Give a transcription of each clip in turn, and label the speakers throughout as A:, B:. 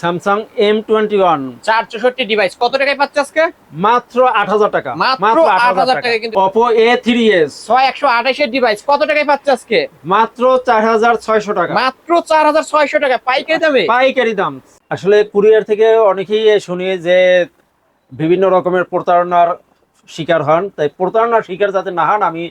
A: Samsung M twenty one
B: চার চৌষট্টি device কত টাকায় পাচ্ছে আজকে?
A: মাত্র আট হাজার টাকা।
B: মাত্র 8,000 টাকা। কিন্তু।
A: অপো এ থ্রি এস
B: ছয় একশো আঠাশের ডিভাইস কত টাকায় পাচ্ছে আজকে?
A: মাত্র চার হাজার ছয়শো টাকা।
B: মাত্র চার হাজার ছয়শো টাকা। পাইকারি দামে?
A: পাইকারি দাম। আসলে কুরিয়ার থেকে অনেকেই শুনি যে বিভিন্ন রকমের প্রতারণার শিকার হন। তাই প্রতারণার শিকার যাতে না হন আমি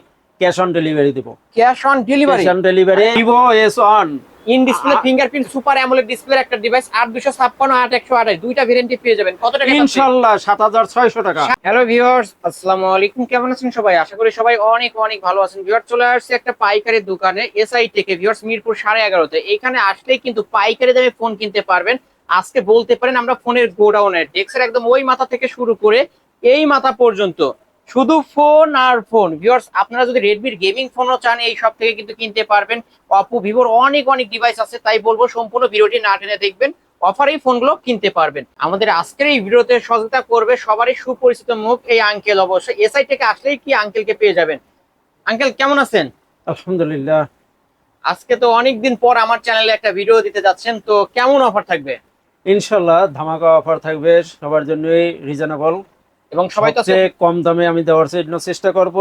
A: ক্যাশ অন ডেলিভারি দিব।
B: Cash on delivery
A: cash on delivery Vivo S one
B: in display fingerprint super AMOLED display একটা ডিভাইস আট দুশো ছাপ্পান্ন আট একশো আঠাশ দুইটা ভেরিয়েন্টে পেয়ে যাবেন। কত টাকা
A: ইনশাল্লাহ সাত হাজার ছয়শো টাকা।
B: হ্যালো ভিউয়ার্স আসসালামু আলাইকুম। কেমন আছেন সবাই? আশা করি সবাই অনেক অনেক ভালো আছেন। ভিউয়ার চলে আসছে একটা পাইকারি দোকানে এসআই টেকে ভিউয়ার্স মিরপুর সাড়ে এগারোতে। এখানে আসলেই কিন্তু পাইকারি দামে ফোন কিনতে পারবেন। আজকে বলতে পারেন আমরা ফোনের গোডাউনের। ডেস্কের একদম ওই মাথা থেকে শুরু করে এই মাথা পর্যন্ত শুধু ফোন আর ফোন ভিউয়ার্স আপনারা যদি রেডমির গেমিং ফোনও চান এই সব থেকে কিন্তু কিনতে পারবেন। অপো ভিভোর অনেক অনেক ডিভাইস আছে তাই বলব সম্পূর্ণ ভিডিওটি না টেনে দেখবেন। অফারে এই ফোনগুলো কিনতে পারবেন। আমাদের আজকের এই ভিডিওতে সহযোগিতা করবে সবারই সুপরিচিত মুখ এই আঙ্কেল অবশ্যই। এসআই থেকে আসলেই কি আঙ্কেলকে পেয়ে যাবেন? আঙ্কেল কেমন আছেন?
A: আলহামদুলিল্লাহ।
B: আজকে তো অনেকদিন পর আমার চ্যানেলে একটা ভিডিও দিতে যাচ্ছেন তো কেমন অফার থাকবে?
A: ইনশাল্লাহ ধামাকা অফার থাকবে। সবার জন্যই রিজনেবল
B: এবং সবাই তো
A: কম দামে আমি দেওয়ার জন্য চেষ্টা করব।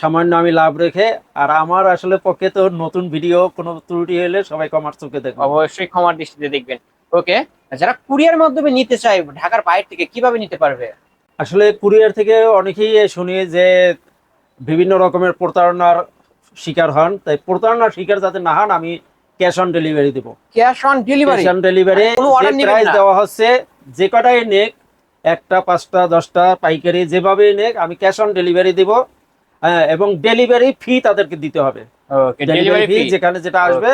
A: সামান্য আমি লাভ রেখে আর আমার আসলে পক্ষে তো নতুন ভিডিও কোনো ত্রুটি হলে সবাই কমার চোখে দেখবে।
B: অবশ্যই ক্ষমার দৃষ্টিতে দেখবেন। ওকে যারা কুরিয়ার মাধ্যমে নিতে চায় ঢাকার বাইরে থেকে কীভাবে নিতে পারবে?
A: আসলে কুরিয়ার থেকে অনেকেই শুনি যে বিভিন্ন রকমের প্রতারণার শিকার হন। তাই প্রতারণার শিকার যাতে না হন আমি ক্যাশ অন ডেলিভারি দিব।
B: Cash on delivery
A: cash on delivery price? দেওয়া হচ্ছে যে কটাই নেক একটা পাঁচটা দশটা পাইকারি যেভাবেই নেক আমি ক্যাশ অন ডেলিভারি দিব হ্যাঁ, এবং ডেলিভারি ফি তাদেরকে দিতে হবে। ডেলিভারি ফি যেখানে যেটা আসবে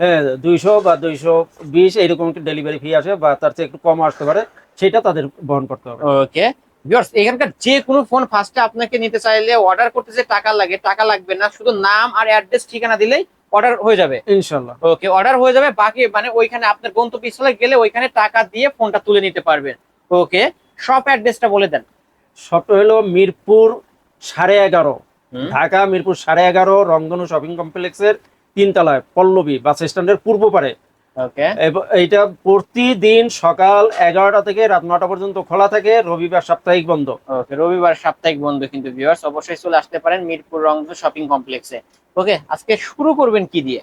A: হ্যাঁ দুইশো বা দুইশো বিশ এইরকম ডেলিভারি ফি আসে বা তার চেয়ে একটু কম আসতে পারে সেটা তাদের বহন করতে হবে।
B: ওকে ভিউয়ার্স এখানকার যে কোনো ফোন ফার্স্টে আপনাকে নিতে চাইলে অর্ডার করতে যে টাকা লাগে টাকা লাগবে না শুধু নাম আর অ্যাড্রেস ঠিকানা দিলেই অর্ডার হয়ে যাবে।
A: ইনশাল্লাহ
B: ওকে অর্ডার হয়ে যাবে বাকি মানে ওইখানে আপনার গন্তব্যস্থলে গেলে ওইখানে টাকা দিয়ে ফোনটা তুলে নিতে পারবেন। ওকে শপ অ্যাড্রেসটা বলে দেন।
A: সবটা হলো মিরপুর সাড়ে এগারো।
B: হুম।
A: ঢাকা মিরপুর সাড়ে এগারো রংধনু শপিং কমপ্লেক্সের তিনতলায় পল্লবী বাস স্ট্যান্ডের পূর্ব পারে।
B: ওকে।
A: এব- প্রতিদিন সকাল এগারোটা থেকে রাত নটা পর্যন্ত খোলা থাকে রবিবার সাপ্তাহিক বন্ধ।
B: ওকে রবিবার সাপ্তাহিক বন্ধ কিন্তু ভিউয়ার্স অবশ্যই চলে আসতে পারেন মিরপুর রংধু শপিং কমপ্লেক্সে। ওকে আজকে শুরু করবেন কি দিয়ে?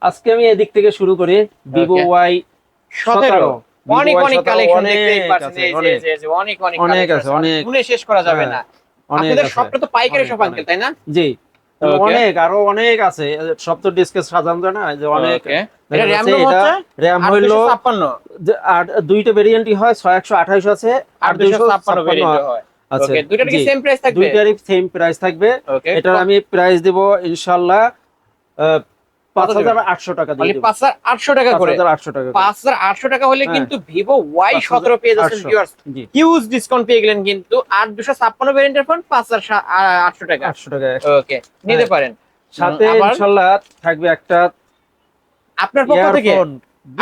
A: আজকে আমি এদিক থেকে শুরু করি ভিভো ওয়াই
B: সতেরো। অনেক অনেক কালেকশন দেখতেই পাচ্ছেন। এই যে,
A: অনেক।
B: অনেক অনেক
A: আছে, অনেক।
B: গুণে শেষ করা যাবে না। আপনাদের সবটা তো পাইকারি সব। আঙ্কেল তাই না?
A: জি অনেক আরও অনেক আছে। সব তো ডিসকে সাজানো যায় না যে অনেক। র্যাম হইল
B: 856
A: যে আট দুইটা ভেরিয়েন্টই হয় ছয় একশো আঠাইশ আছে আর দুইশো
B: 856 ভেরিয়েন্ট হয়। সেম প্রাইস থাকবে?
A: দুইটারই সেম প্রাইস থাকবে। এটার আমি প্রাইস দেব ইনশাল্লাহ পাঁচ
B: কত
A: হাজার আটশো টাকা দিয়ে
B: মানে
A: দেব।
B: 5800 টাকা করে।
A: হাজার আটশো টাকা পাঁচ
B: হাজার আটশো টাকা হলে কিন্তু ভিভো ওয়াই সতেরো পেয়ে যাচ্ছেন
A: 5800
B: হিউজ ডিসকাউন্ট পেয়ে গেলেন কিন্তু 8256 ভেরিয়েন্টের ফোন 5800 টাকা।
A: আটশো টাকা
B: ওকে নিতে
A: হ্যাঁ।
B: পারেন।
A: সাথে ইনশাল্লাহ থাকবে একটা
B: আপনার পক্ষ থেকে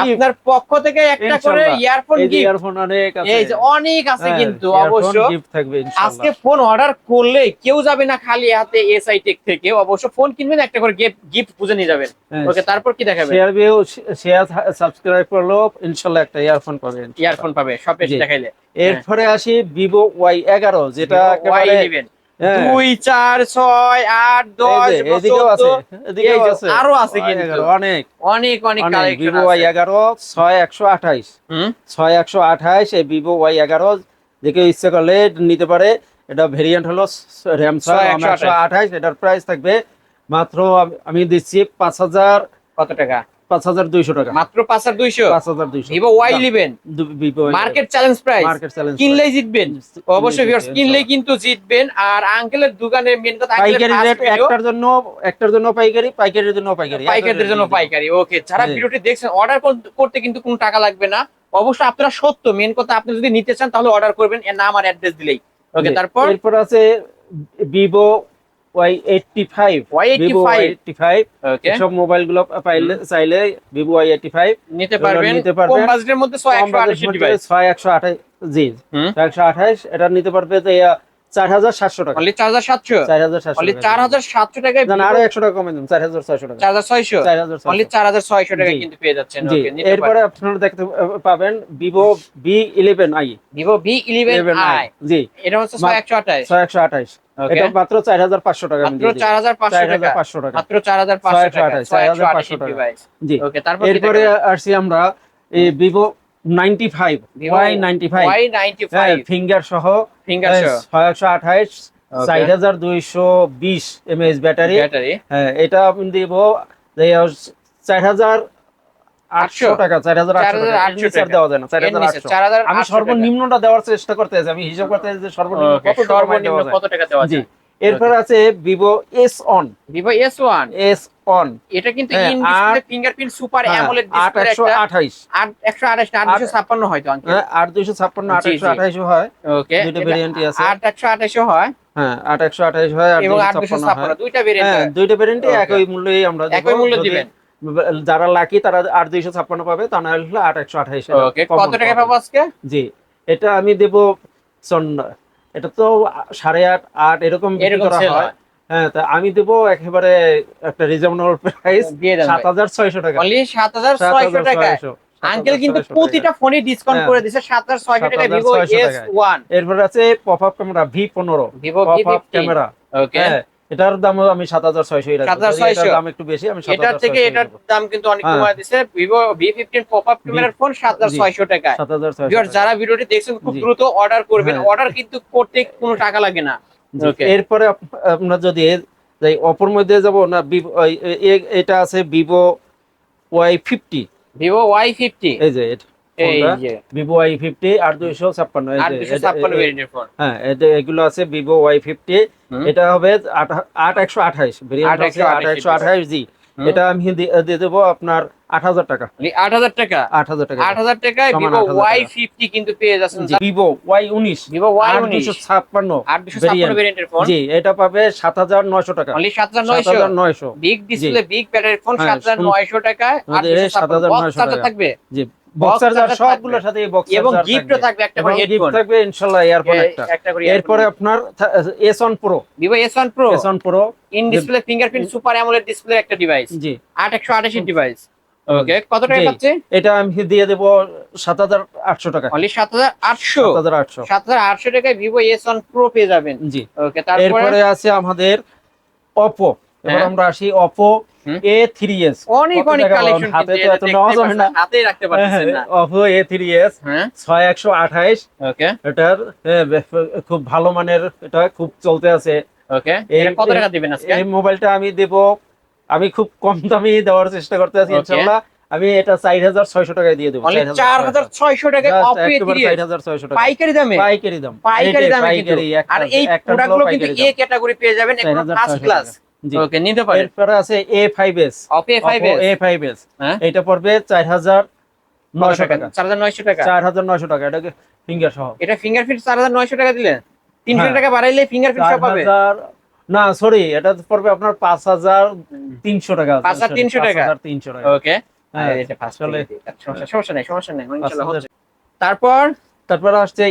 B: আপনার পক্ষ থেকে একটা করে ইয়ারফোন গিফট
A: ইয়ারফোন অনেক আছে।
B: এই যে অনেক আছে
A: হ্যাঁ,
B: কিন্তু অবশ্য।
A: থাকবে
B: আজকে ফোন অর্ডার করলে কেউ যাবে না খালি হাতে এসআই টেক থেকে। অবশ্য ফোন কিনবেন একটা করে গিফট বুঝে নিয়ে যাবেন।
A: হ্যাঁ,
B: ওকে তারপর কি দেখাবেন?
A: শেয়ার ভিউ শেয়ার সাবস্ক্রাইব করল ইনশাল্লাহ একটা ইয়ারফোন পাবেন।
B: ইয়ারফোন পাবে সব দেখাইলে।
A: এরপরে আসি ভিভো ওয়াই এগারো যেটা একেবারে
B: দুই চার ছয় আট দশ
A: আরও আছে। অনেক।
B: অনেক অনেক
A: ভিভো ওয়াই এগারো ছয় একশো আঠাইশ।
B: হুম?
A: ছয় একশো আঠাইশ এই ভিভো ওয়াই এগারো যে কেউ ইচ্ছে করলে নিতে পারে। এটা ভেরিয়েন্ট হলো র্যাম ছয় একশো আঠাইশ। এটার প্রাইস থাকবে মাত্র আমি দিচ্ছি পাঁচ হাজার
B: কত টাকা?
A: পাঁচ হাজার দুইশো টাকা।
B: মাত্র পাঁচ আর দুইশো?
A: পাঁচ হাজার দুইশো।
B: Vivo Y eleven market challenge price
A: market challenge
B: কিনলেই জিতবেন? অবশ্যই ভিউয়ার্স কিনলেই কিন্তু জিতবেন। আর আঙ্কেলের দোকানে মেন কথা
A: পাইকারি রেট একটার জন্য একটার জন্য পাইকারি পাইকারির জন্য পাইকারি।
B: জন্য পাইকারি ওকে যারা
A: জি।
B: ভিডিওটি দেখছেন অর্ডার করতে কিন্তু কোনো টাকা লাগবে না। অবশ্যই আপনারা সত্য মেন কথা আপনি যদি নিতে চান তাহলে অর্ডার করবেন। এর নাম আর অ্যাড্রেস দিলেই। ওকে তারপর?
A: এরপর আছে Vivo Y eighty five
B: Y85
A: eighty five সব মোবাইলগুলো পাইলে চাইলে ভিভো ওয়াই এইটটি ফাইভ
B: নিতে পারবেন।
A: নিতে পারবেন।
B: কম বাজেটের মধ্যে 128 ডিভাইস
A: ছয় একশো আঠাশ জি
B: হুম।
A: একশো আঠাশ এটা নিতে পারবে যে 4700 টাকা।
B: অনলি
A: 4700 4700
B: অনলি 4700 টাকায়
A: না আরও 100 টাকা কমে দিন 4600 টাকা। 4600 4600
B: অনলি 4600
A: টাকা
B: কিন্তু পেয়ে যাচ্ছেন। ওকে
A: এরপরে আপনারা দেখতে পাবেন
B: Vivo
A: V11i
B: Vivo
A: V11i জি।
B: এটা হচ্ছে
A: 628
B: 628
A: এটা মাত্র 4500 টাকা
B: মাত্র টাকা। মাত্র 4500 টাকা।
A: 4500 টাকা জি।
B: ওকে তারপর
A: এরপরে আসি আমরা এই 95 ওয়াই 95
B: ওয়াই 95
A: ফিঙ্গার আমি দেওয়া যায় আমি সর্বনিম্নটা দেওয়ার চেষ্টা করতে চাই আমি হিসাব করতে যে সর্বনিম্ন এরপর আছে Vivo S one
B: Vivo S one
A: S one.
B: এটা কিন্তু
A: হ্যাঁ,
B: ইন ডিসপ্লে ফিঙ্গারপ্রিন্ট সুপার
A: হ্যাঁ,
B: অ্যামোলেড ডিসপ্লে না হয়তো আঙ্কেল
A: হ্যাঁ, হয়
B: ওকে
A: দুইটা আছে।
B: হয়।
A: হ্যাঁ হয়
B: এবং
A: হয়।
B: ভেরিয়েন্ট
A: হ্যাঁ দুইটা ভ্যারিয়েন্টে একই মূল্যেই আমরা
B: একই মূল্য দিবেন।
A: যারা লাকি তারা আট দুইশো ছাপ্পান্ন পাবে তা না হলে আট একশো আঠাইশ
B: ওকে কত টাকা পাবো। আজকে?
A: জি এটা আমি দেব এটা তো সাড়ে আট আট এরকম করা হয়।
B: হয়।
A: হ্যাঁ তা আমি দেব একেবারে একটা রিজনেবল প্রাইস সাত হাজার ছয়শো টাকা
B: সাত হাজার ছয়শো টাকা আঙ্কেল কিন্তু প্রতিটা ফোনে ডিসকাউন্ট
A: হ্যাঁ।
B: করে দিছে সাত হাজার ছয়শো টাকা ভিভো
A: 7600
B: এস ওয়ান
A: এরপর আছে পপ আপ ক্যামেরা ভি পনেরো
B: Vivo
A: pop up camera
B: okay
A: হ্যাঁ এটার দামও আমি সাত হাজার ছয়শো
B: 7600
A: দাম একটু বেশি আমি
B: এটার থেকে এটার দাম কিন্তু অনেক
A: হ্যাঁ।
B: কমায় দিছে Vivo V fifteen pop up ক্যামেরার ফোন সাত হাজার ছয়শো টাকায়
A: সাত হাজার
B: যারা ভিডিওটি দেখছেন খুব দ্রুত অর্ডার করবেন
A: হ্যাঁ।
B: অর্ডার কিন্তু করতে কোনো টাকা লাগে না.
A: এরপরে আমরা যদি এই অপর মধ্যে যাব না এটা আছে Vivo Y fifty
B: Vivo Y fifty
A: এই যে ভিভো ওয়াই ফিফটি আট দুইশো ছাপ্পান্ন। হ্যাঁ এগুলো আছে ভিভো ওয়াই ফিফটি এটা হবে আট- একশো আঠাইশ ভেরিয়েন্ট আছে
B: 8128
A: আট একশো আঠাইশ জি এটা আমি দিয়ে দেবো আপনার আট হাজার টাকা।
B: আট হাজার টাকা?
A: আট হাজার টাকা।
B: আট হাজার টাকায়
A: সমান
B: ভিভো ওয়াই ফিফটি কিন্তু পেয়ে যাচ্ছেন। ভেরিয়েন্টের ফোন
A: জি এটা পাবে টাকা।
B: Only big display big battery phone টাকায় আট
A: আমাদের
B: দুশো
A: এই
B: ছাপ্পান্ন
A: 7,900 টাকা।
B: থাকবে।
A: জি সবগুলোর সাথে
B: এবং গিফটও থাকবে। একটা করে হেডফোন
A: থাকবে ইনশাআল্লাহ ইয়ারফোন একটা।
B: একটা
A: এরপরে আপনার S one pro
B: Vivo S one pro
A: S one pro
B: in display fingerprint super AMOLED display একটা ডিভাইস
A: জি।
B: আট একশো আঠাশি ডিভাইস ওকে কত টাকা। পাচ্ছে?
A: এটা আমি দিয়ে দেবো সাত হাজার আটশো টাকা।
B: অনলি সাত হাজার আটশো?
A: সাত হাজার আটশো।
B: সাত হাজার আটশো টাকায় ভিভো এস ওয়ান প্রো পেয়ে যাবেন।
A: জি।
B: ওকে তারপরে?
A: আছে আমাদের অপো এবার
B: হ্যাঁ।
A: আমরা আসি থ্রি এস
B: অনেক অনেক কালেকশন
A: হাতে তো এত নেওয়া যাবে না।
B: হাতে রাখতে না। হ্যাঁ।
A: ছয় একশো আঠাইশ।
B: ওকে
A: এটার খুব ভালো মানের এটা খুব চলতে আছে।
B: ওকে এটা কত টাকা দিবেন আজকে?
A: এই মোবাইলটা আমি দেব আমি খুব কম দামে দেওয়ার চেষ্টা করতে আছি ইনশাআল্লাহ আমি এটা চার হাজার ছয়শো টাকায় দিয়ে দেবো
B: চার হাজার ছয়শো টাকায়
A: Just
B: অপো
A: 4,600 টাকা।
B: পাইকারি দামে
A: পাইকারি দাম
B: পাইকারি দামে
A: পাইকারি,
B: আর এই
A: একটা
B: প্রোডাক্ট
A: হলো
B: গুলো কিন্তু এ ক্যাটাগরি পেয়ে যাবেন ফার্স্ট ক্লাস ওকে নিতে পারেন
A: এরপরে আছে A five S
B: A five
A: A five S
B: হ্যাঁ
A: এটা পড়বে চার হাজার নয়শো টাকা
B: চার হাজার নয়শো টাকা
A: চার হাজার নয়শো টাকা এটাকে ফিঙ্গার সহ
B: এটা ফিঙ্গারপ্রিন্ট চার হাজার নয়শো টাকা দিলেন তিনশো
A: হ্যাঁ।
B: টাকা বাড়াইলে ফিঙ্গারপ্রিন্ট সব পাবে
A: না সরি এটা পড়বে আপনার পাঁচ হাজার তিনশো টাকা।
B: 5,300 টাকা।
A: তিনশো টাকা।
B: ওকে
A: হ্যাঁ,
B: সমস্যা নেই সমস্যা নেই। তারপর?
A: তারপর আসছে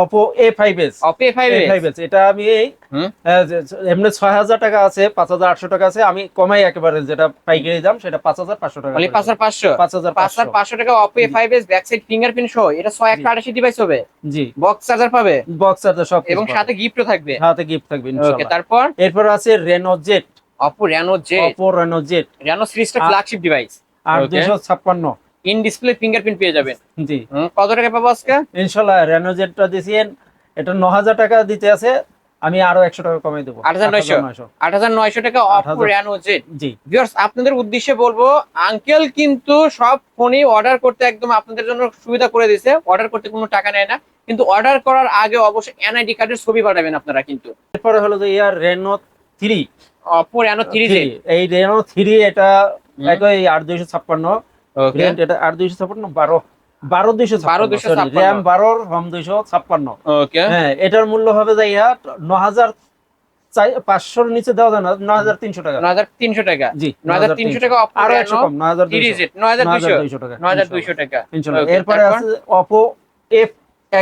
A: Oppo A five S
B: Oppo A five
A: S এটা আমি এই এমনি ছয় হাজার টাকা আছে পাঁচ হাজার আটশো টাকা আছে আমি কমাই একেবারে যেটা পাইকারি দাম সেটা পাঁচ হাজার পাঁচশো টাকা
B: পাঁচ হাজার পাঁচশো?
A: পাঁচ হাজার
B: পাঁচ হাজার পাঁচশো টাকা Oppo A five S back side fingerprint সহ এটা ছয় একশো আটাশি ডিভাইস হবে?
A: জি।
B: বক্স চার্জার পাবে?
A: বক্স আছে সব
B: এবং সাথে গিফটও থাকবে?
A: হাতে গিফট থাকবে
B: ওকে তারপর?
A: এরপর আছে Reno Z
B: Oppo Reno Z
A: Oppo Reno Z
B: Reno সিরিজটা ফ্ল্যাগশিপ ডিভাইস আর.
A: দুশো ছাপ্পান্ন।
B: ইন ডিসপ্লে ফিঙ্গারপ্রিন্ট পেয়ে যাবেন।
A: জি।
B: কত টাকা পাবো আজকে?
A: ইনশাআল্লাহ রেনো জেটটা দিয়েছেন এটা 9000 টাকা দিতে আছে আমি আরও 100 টাকা কমাই দেব।
B: 8900 8900 টাকা
A: অফ
B: রেনো জেট
A: জি।
B: ভিউয়ার্স আপনাদের উদ্দেশ্যে বলব আঙ্কেল কিন্তু সব ফোনই অর্ডার করতে একদম আপনাদের জন্য সুবিধা করে দিয়েছে। অর্ডার করতে কোনো টাকা নেয় না। কিন্তু অর্ডার করার আগে অবশ্যই এনআইডি কার্ডের ছবি পাঠাবেন আপনারা কিন্তু।
A: এরপরে হলো যে ইয়ার রেনো 3
B: অপো রেনো 3
A: এই রেনো 3 এটা একই
B: 8256
A: ভেরিয়েন্ট এটা আট দুইশো ছাপ্পান্ন বারো। বারো দুইশো
B: বারো দুইশো
A: র্যাম বারোর হম দুইশো ছাপ্পান্ন। হ্যাঁ এটার মূল্য হবে যাইয়া ন হাজার পাঁচশোর নিচে দেওয়া যায় না নয় হাজার তিনশো টাকা।
B: নয় হাজার তিনশো টাকা।
A: জি
B: নয় হাজার তিনশো টাকা
A: আরও একশো কম নয় হাজার দুইশো। টাকা।
B: নয় হাজার দুইশো টাকা।
A: এরপরে আছে অপো এফ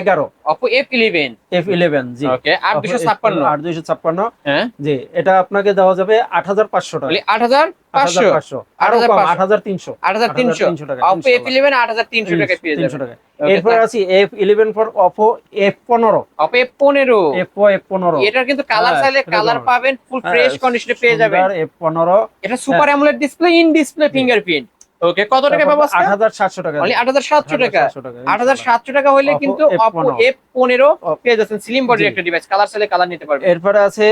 A: এগারো।
B: Oppo F eleven
A: F eleven জি।
B: ওকে আট দুশো ছাপ্পান্ন।
A: আট দুইশো ছাপ্পান্ন।
B: হ্যাঁ।
A: জি এটা আপনাকে দেওয়া যাবে আট হাজার পাঁচশো টাকা।
B: আট হাজার পাঁচশো?
A: আরও কম আট হাজার তিনশো।
B: আট হাজার তিনশো।
A: টাকা
B: অপো এফ ইলেভেন আট হাজার তিনশো টাকা পেয়ে
A: তিনশো টাকা। এরপর আছি F eleven for Oppo F পনেরো।
B: অপো এফ পনেরো।
A: এফ এফ পনেরো।
B: এটার কিন্তু কালার
A: হ্যাঁ,
B: চাইলে কালার পাবেন ফুল ফ্রেশ কন্ডিশনে পেয়ে যাবেন।
A: এফ পনেরো।
B: এটা super AMOLED display in display fingerprint okay কত টাকা পাবো
A: 8700 টাকা।
B: মানে 8700 টাকা।
A: 8700
B: টাকা
A: হইলে
B: কিন্তু
A: Oppo F15
B: পেয়ে যাচ্ছেন স্লিম একটা ডিভাইস কালার চাইলে কালার নিতে পারবেন।
A: এরপরে আছে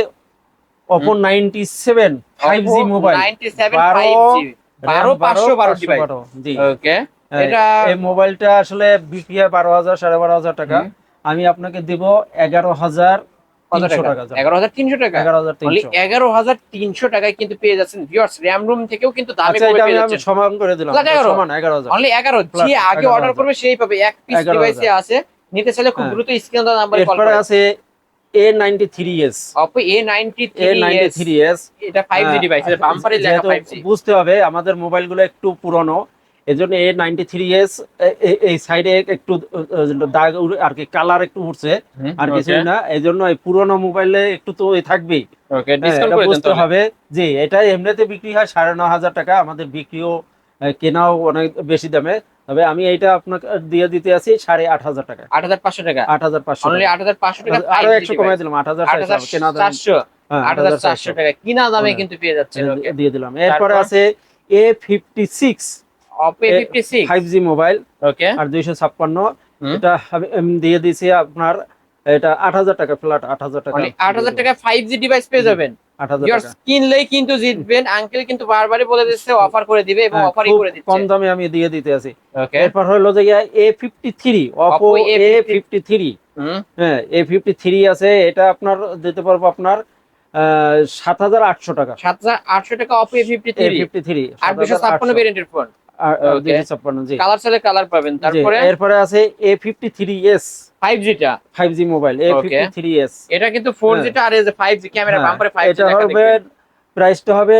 A: Oppo 97 5G মোবাইল
B: 97
A: 5G
B: 12 জি। ওকে। এটা
A: এই মোবাইলটা আসলে বিপিআর 12000 12500 টাকা। আমি আপনাকে দেব
B: 11000 টাকায় কিন্তু পেয়ে যাচ্ছেন ভিউয়ার্স র্যাম রুম থেকেও কিন্তু দামে
A: আচ্ছা
B: পেয়ে যাচ্ছেন।
A: সমান করে দিলাম। সমান
B: অনলি যে আগে অর্ডার করবে সেই পাবে। এক পিস ডিভাইসে আছে। নিতে চাইলে খুব
A: হ্যাঁ।
B: দ্রুত স্ক্রিন নাম্বারে কল
A: আছে
B: অপো এটা ডিভাইস এটা বাম্পারে লেখা
A: যেহেতু বুঝতে হবে আমাদের মোবাইলগুলো একটু পুরনো। এজন্য এ নাইনটি থ্রি এস এই সাইডে একটু দাগ আর কি কালার একটু উঠছে আর কিছুই না এই জন্য এই পুরনো মোবাইলে একটু তো থাকবেই। হ্যাঁ, বুঝতে হবে যে এটা এমনিতে বিক্রি হয় সাড়ে ন হাজার টাকা আমাদের বিক্রিও কেনাও অনেক বেশি দামে। তবে আমি এইটা আপনাকে দিয়ে দিতে আছি সাড়ে আট হাজার টাকা।
B: আট হাজার পাঁচশো টাকা?
A: আট হাজার পাঁচশো
B: আট হাজার পাঁচশো টাকা
A: আরও একশো কমাই দিলাম আট হাজার কেনা
B: চারশো
A: হ্যাঁ,
B: আট হাজার চারশো। টাকা। কিনা দামে
A: হ্যাঁ।
B: কিন্তু পেয়ে যাচ্ছেন। ওকে
A: দিয়ে দিলাম। এরপরে আছে A fifty six
B: Oppo
A: A-
B: fifty six
A: five G mobile
B: okay
A: আর দুইশো ছাপ্পান্ন।
B: হুম।
A: এটা আমি দিয়ে দিয়েছি আপনার এটা আট হাজার টাকা ফ্ল্যাট আট হাজার টাকা।
B: অনলি আট হাজার টাকা ফাইভ জি ডিভাইস পেয়ে যাবেন।
A: আট হাজার
B: Viewers,
A: টাকা।
B: কিনলেই কিন্তু জিতবেন। আঙ্কেল কিন্তু বারবারই বলে দিচ্ছে অফার করে দিবে এবং
A: হ্যাঁ,
B: অফারই করে দিচ্ছে।
A: কম দামে আমি দিয়ে দিতে আছি। এরপর হলো যে A fifty three Oppo
B: Oppo A53
A: fifty three
B: হুম।
A: হ্যাঁ এ ফিফটি থ্রি আছে। এটা আপনার দিতে পারব আপনার সাত হাজার আটশো টাকা।
B: সাত হাজার আটশো টাকা Oppo A fifty three
A: fifty three
B: আট দুশো ছাপ্পান্ন ভেরিয়েন্টের ফোন
A: আর 256 জি।
B: কালার চলে কালার পাবেন। তারপরে?
A: এরপরে আছে
B: A53s 5G
A: টা? 5G মোবাইল A53s
B: এটা কিন্তু 4G
A: হ্যাঁ।
B: টা আর এই যে 5G ক্যামেরা বাম্পারে 5G
A: এটা হবে প্রাইসটা হবে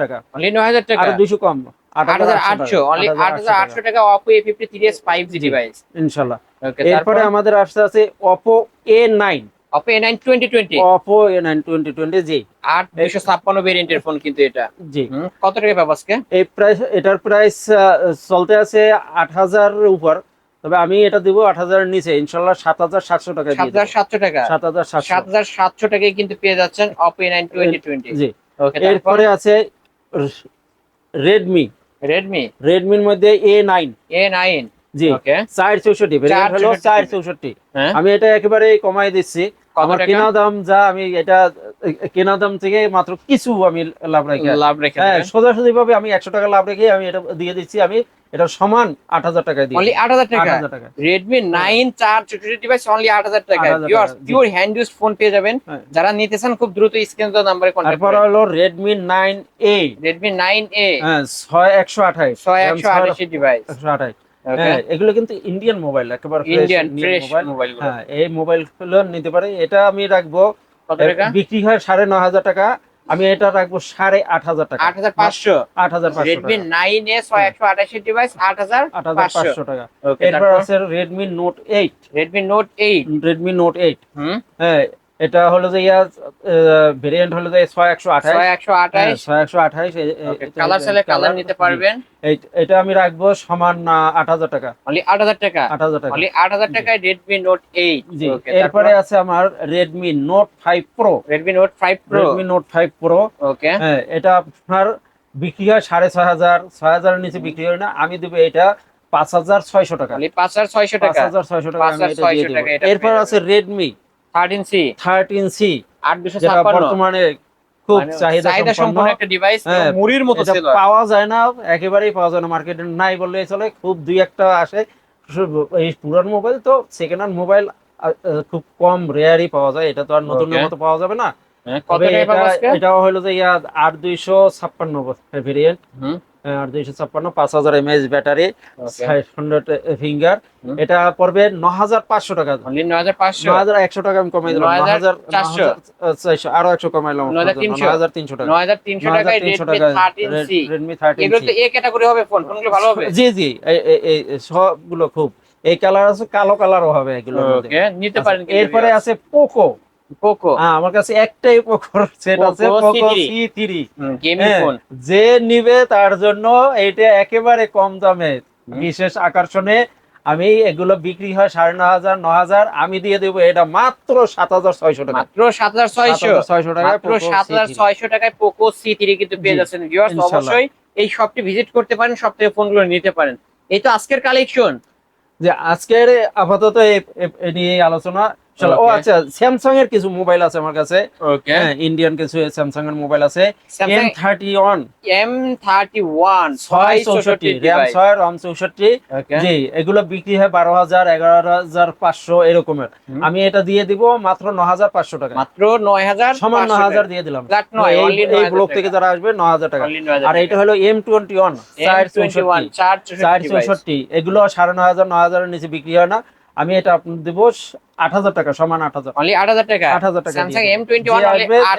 A: টাকা।
B: অনলি 9000 টাকা?
A: আর 200 কম
B: 8800 অনলি 8800 টাকা। Oppo A53s
A: 5G
B: ডিভাইস ইনশাআল্লাহ
A: এরপরে আমাদের আসছে আছে Oppo A nine
B: Oppo
A: A9 2020 Oppo A9 2020 G.
B: 8256 ভেরিয়েন্টের ফোন কিন্তু এটা।
A: জি।
B: কত টাকা পাবো আজকে?
A: এই প্রাইস এটার প্রাইস চলতে আছে 8000 এর উপর। তবে আমি এটা দিব 8000 এর নিচে। ইনশাআল্লাহ 7700 টাকা।
B: 7700 টাকা 7700 7700 টাকায় কিন্তু পেয়ে যাচ্ছেন 2020
A: জি।
B: ওকে
A: এরপরে আছে
B: Redmi
A: Redmi Redmi এর মধ্যে
B: A9 A9
A: জি।
B: ওকে।
A: 464 ভেরিয়েন্ট হলো
B: 464 হ্যাঁ।
A: আমি এটা একেবারে কমাই দিচ্ছি। আমার কেনা দাম যা আমি এটা কেনা দাম থেকে মাত্র কিছু আমি লাভ রাখি
B: লাভ রেখে
A: হ্যাঁ সোজাসুজি ভাবে আমি একশো টাকা লাভ রেখে আমি এটা দিয়ে দিচ্ছি আমি এটা সমান আট হাজার টাকায় দিই
B: অনলি আট হাজার
A: আট
B: টাকা? রেডমি নাইন চার ডিভাইস অনলি আট হাজার টাকা
A: 8,000
B: পিওর হ্যান্ড ইউজ ফোন পেয়ে যাবেন।
A: হ্যাঁ।
B: যারা নিতে চান খুব দ্রুত স্ক্রিন নাম্বারে কন্ট্যাক্ট করুন
A: হলো Redmi nine A
B: Redmi nine A
A: হ্যাঁ ছয় একশো আঠাইশ
B: ছয় একশো আটাশি ডিভাইস
A: একশো আঠাইশ হ্যাঁ এগুলো কিন্তু ইন্ডিয়ান মোবাইল একেবারে
B: ইন্ডিয়ান ফ্রেশ
A: মোবাইল
B: মোবাইল
A: হ্যাঁ এই মোবাইলগুলো নিতে পারে। এটা আমি রাখব বিক্রি হয় সাড়ে ন হাজার টাকা। আমি এটা রাখব সাড়ে আট হাজার টাকা।
B: আট হাজার পাঁচশো?
A: আট হাজার পাঁচশো
B: রেডমি নাইন এ ছয় একশো আটাশি ডিভাইস আট হাজার
A: আট হাজার
B: পাঁচশো।
A: টাকা। এরপর আছে Redmi note eight
B: Redmi note eight
A: Redmi note eight হ্যাঁ এটা হলো যে ইয়া ভেরিয়েন্ট হলো যে ছয় একশো আঠাশ।
B: ছয় একশো
A: একশো আঠাইশ
B: কালার নিতে পারবেন।
A: এটা আমি রাখব সমান আট হাজার টাকা।
B: অনলি আট হাজার টাকা?
A: আট হাজার টাকা।
B: অনলি আট হাজার টাকায় রেডমি নোট এইট
A: জি এরপরে আছে আমার Redmi note five pro
B: Redmi note five pro
A: Redmi note five pro
B: okay
A: হ্যাঁ এটা আপনার বিক্রি হয় সাড়ে ছয় হাজার। ছয় হাজারের নিচে বিক্রি হয় না। আমি দেবো এটা পাঁচ হাজার ছয়শো টাকা।
B: পাঁচ হাজার ছয়শো
A: পাঁচ
B: টাকা
A: হাজার ছয়শো টাকা আমি এটা
B: 5,600
A: দিয়ে
B: টাকা
A: দেবো।
B: এটা
A: এরপর আছে Redmi
B: thirteen C
A: thirteen C
B: আট দুশো
A: বর্তমানে খুব
B: মানে
A: চাহিদা
B: চাহিদা
A: সম্পন্ন।
B: সম্পন্ন একটা ডিভাইস
A: হ্যাঁ,
B: মুড়ির মতো
A: পাওয়া যায় না একেবারেই পাওয়া যায় না মার্কেটে নাই বললেই চলে খুব দুই একটা আসে। এই পুরান মোবাইল তো সেকেন্ড হ্যান্ড মোবাইল খুব কম রেয়ারই পাওয়া যায় এটা তো আর নতুন. মতো পাওয়া যাবে না।
B: হ্যাঁ,
A: এটাও হলো যে ইয়া আট দুইশো ছাপ্পান্ন ভেরিয়েন্ট দুইশো ছাপ্পান্ন পাঁচ হাজার এমএএচ ব্যাটারি ফিঙ্গার এটা পড়বে ন হাজার পাঁচশো টাকা।
B: নয় হাজার পাঁচশো?
A: ন হাজার একশো টাকা আমি কমাই দিলাম। ন হাজার
B: 9,400
A: চারশো আরও একশো কমাইলাম
B: 9,300
A: ন হাজার তিনশো টাকা।
B: নয় হাজার তিনশো Redmi thirteen C
A: Redmi thirteen
B: এ ক্যাটাগরি হবে ফোন ফোনগুলো ভালো হবে?
A: জি জি এই- সবগুলো খুব। এই কালার আছে কালো কালারও হবে এগুলো
B: নিতে পারেন
A: এরপরে আছে পোকো
B: পোকো
A: হ্যাঁ আমার কাছে একটাই পোকোর সেট আছে Poco
B: C3
A: C
B: gaming phone
A: যে নিবে তার জন্য এটা একেবারে কম দামে বিশেষ আকর্ষণে। আমি এগুলো বিক্রি হয় সাড়ে ন হাজার ন হাজার আমি দিয়ে দেবো এটা মাত্র সাত হাজার ছয়শো টাকা।
B: মাত্র সাত হাজার ছয়শো।
A: ছয়শো টাকা
B: মাত্র সাত হাজার ছয়শো টাকায় পোকো সি থ্রি কিন্তু পেয়ে যাচ্ছেন ভিউয়ার্স অবশ্যই এই শপটি ভিজিট করতে পারেন সব থেকে ফোনগুলো নিতে পারেন। এই তো আজকের কালেকশন
A: যে আজকের আপাতত এ- এ- এ নিয়ে আলোচনা। ও আচ্ছা স্যামসাং এর কিছু মোবাইল আছে আমার কাছে।
B: ওকে
A: হ্যাঁ ইন্ডিয়ান কিছু স্যামসাং এর মোবাইল আছে। M thirty one
B: M thirty one
A: ছয় চৌষট্টি র্যাম ছয় রম চৌষট্টি জি এগুলো বিক্রি হয় বারো হাজার এগারো হাজার পাঁচশো এরকমের। আমি এটা দিয়ে দিব মাত্র ন হাজার পাঁচশো টাকা।
B: মাত্র নয় হাজার
A: সমান ন হাজার দিয়ে দিলাম। এই-
B: only
A: এই
B: 9,000
A: ব্লক থেকে যারা আসবে ন হাজার টাকা। আর এটা হলো এম টোয়েন্টি ওয়ান চার চৌষট্টি।
B: চার। চৌষট্টি
A: এগুলো সাড়ে ন হাজার ন হাজারের নিচে বিক্রি হয় না। আমি এটা আপনার দেবো আট হাজার টাকা সমান আট হাজার।
B: Only 8,000 টাকা?
A: আট হাজার টাকা
B: স্যামসাং এম টোয়েন্টি ওয়ান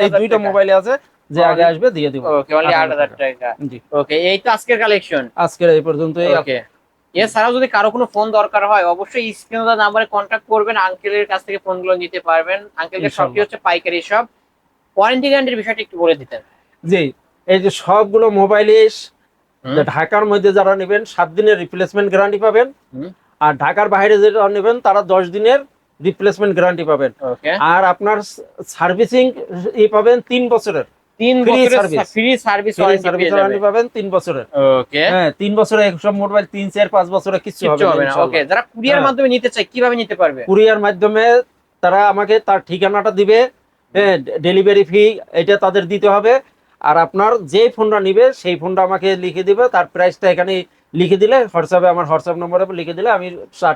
A: এই দুইটা মোবাইলে আছে যে আগে আসবে দিয়ে দিব।
B: ওকে অনলি আট হাজার টাকা।
A: জি।
B: ওকে এই তো আজকের কালেকশন
A: আজকের এই পর্যন্তই।
B: ওকে এছাড়াও যদি কারও কোনো ফোন দরকার হয় অবশ্যই স্ক্রিনে দেওয়া নাম্বারে কন্ট্যাক্ট করবেন আঙ্কেলের কাছ থেকে ফোনগুলো নিতে পারবেন। আঙ্কেলের। শপটি হচ্ছে পাইকারি শপ ওয়ারেন্টি গ্যারান্টির বিষয়টা একটু বলে দিতেন।
A: জি এই যে সবগুলো মোবাইলে। ঢাকার মধ্যে যারা নেবেন সাত দিনের রিপ্লেসমেন্ট গ্যারান্টি পাবেন। আর ঢাকার বাইরে যেটা নেবেন তারা দশ দিনের রিপ্লেসমেন্ট গ্যারান্টি পাবেন। আর আপনার সার্ভিসিং ই পাবেন তিন বছরের।
B: তিন সার্ভিস
A: পাবেন তিন
B: ওকে
A: হ্যাঁ তিন বছরে সব মোবাইল তিন চার পাঁচ বছরে কিছু হবে
B: না ওকে যারা কুরিয়ার
A: হ্যাঁ।
B: মাধ্যমে নিতে চায় কীভাবে নিতে পারবে?
A: কুরিয়ার মাধ্যমে তারা আমাকে তার ঠিকানাটা দিবে। ডেলিভারি ফি এটা তাদের দিতে হবে। আর আপনার যে ফোনটা নিবে সেই ফোনটা আমাকে লিখে দিবে। তার প্রাইসটা এখানে লিখে দিলে হোয়াটসঅ্যাপে আমার হোয়াটসঅ্যাপ নম্বরে লিখে দিলে আমি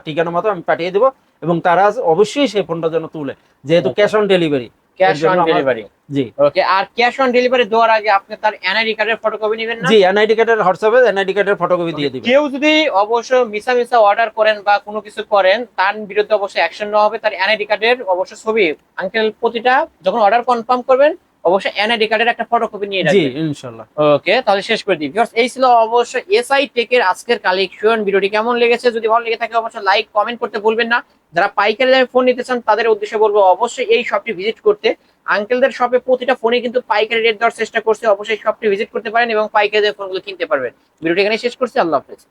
A: ঠিকানা মতো আমি পাঠিয়ে দেবো এবং তারা অবশ্যই সেই ফোনটা যেন তুলে যেহেতু cash on delivery
B: cash on delivery
A: G.
B: Okay আর ক্যাশ অন ডেলিভারি দেওয়ার আগে আপনি তার এনআইডি কার্ডের ফটোকপি নেবেন না?
A: জি এনআইডি কার্ডের হোয়াটসঅ্যাপে এনআইডি কার্ডের ফটোকপি দিয়ে
B: কেউ যদি অবশ্য মিসা মিসা অর্ডার করেন বা কোনো কিছু করেন তার বিরুদ্ধে অবশ্যই অ্যাকশন নেওয়া হবে। তার এনআইডি কার্ডের অবশ্য ছবি। আঙ্কেল প্রতিটা যখন অর্ডার কনফার্ম করবেন অবশ্যই এনআইডি কার্ডের একটা ফটোকপি নিয়ে
A: জি
B: রাখবেন
A: ইনশাল্লাহ।
B: ওকে তাহলে শেষ করে দিই। Viewers, এই ছিল অবশ্যই এসআই টেকের আজকের কালেকশন ভিডিওটি কেমন লেগেছে? যদি ভালো লেগে থাকে অবশ্যই লাইক কমেন্ট করতে ভুলবেন না। যারা পাইকারি দামে ফোন নিতে চান তাদের উদ্দেশ্যে বলব অবশ্যই এই শপটি ভিজিট করতে। আঙ্কেলদের শপে প্রতিটা ফোনে কিন্তু পাইকারি রেট দেওয়ার চেষ্টা করছে। অবশ্যই শপটি ভিজিট করতে পারেন এবং পাইকারি দামে ফোনগুলো কিনতে পারবেন। ভিডিওটি এখানে শেষ করছি। আল্লাহ হাফেজ।